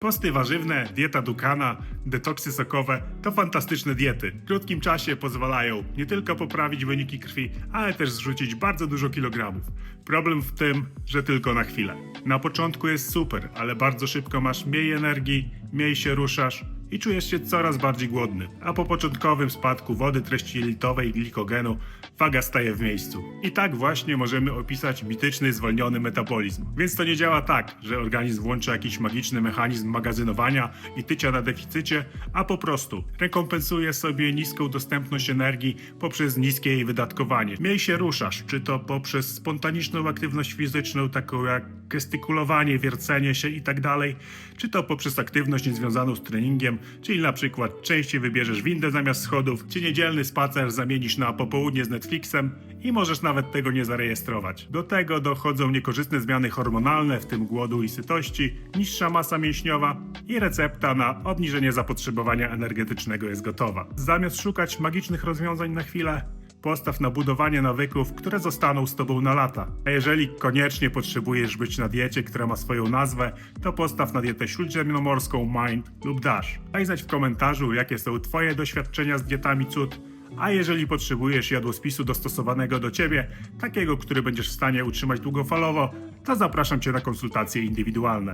Posty warzywne, dieta Dukana, detoksy sokowe to fantastyczne diety. W krótkim czasie pozwalają nie tylko poprawić wyniki krwi, ale też zrzucić bardzo dużo kilogramów. Problem w tym, że tylko na chwilę. Na początku jest super, ale bardzo szybko masz mniej energii, mniej się ruszasz i czujesz się coraz bardziej głodny. A po początkowym spadku wody, treści jelitowej i glikogenu waga staje w miejscu. I tak właśnie możemy opisać mityczny zwolniony metabolizm. Więc to nie działa tak, że organizm włącza jakiś magiczny mechanizm magazynowania i tycia na deficycie, a po prostu rekompensuje sobie niską dostępność energii poprzez niskie jej wydatkowanie. Mniej się ruszasz, czy to poprzez spontaniczną aktywność fizyczną, taką jak gestykulowanie, wiercenie się i tak czy to poprzez aktywność niezwiązaną z treningiem, czyli na przykład częściej wybierzesz windę zamiast schodów, czy niedzielny spacer zamienisz na popołudnie z Netflixem i możesz nawet tego nie zarejestrować. Do tego dochodzą niekorzystne zmiany hormonalne, w tym głodu i sytości, niższa masa mięśniowa i recepta na obniżenie zapotrzebowania energetycznego jest gotowa. Zamiast szukać magicznych rozwiązań na chwilę, Postaw na budowanie nawyków, które zostaną z tobą na lata. A jeżeli koniecznie potrzebujesz być na diecie, która ma swoją nazwę, to postaw na dietę śródziemnomorską Mind lub Dash. Daj znać w komentarzu, jakie są twoje doświadczenia z dietami cud, a jeżeli potrzebujesz jadłospisu dostosowanego do ciebie, takiego, który będziesz w stanie utrzymać długofalowo, to zapraszam cię na konsultacje indywidualne.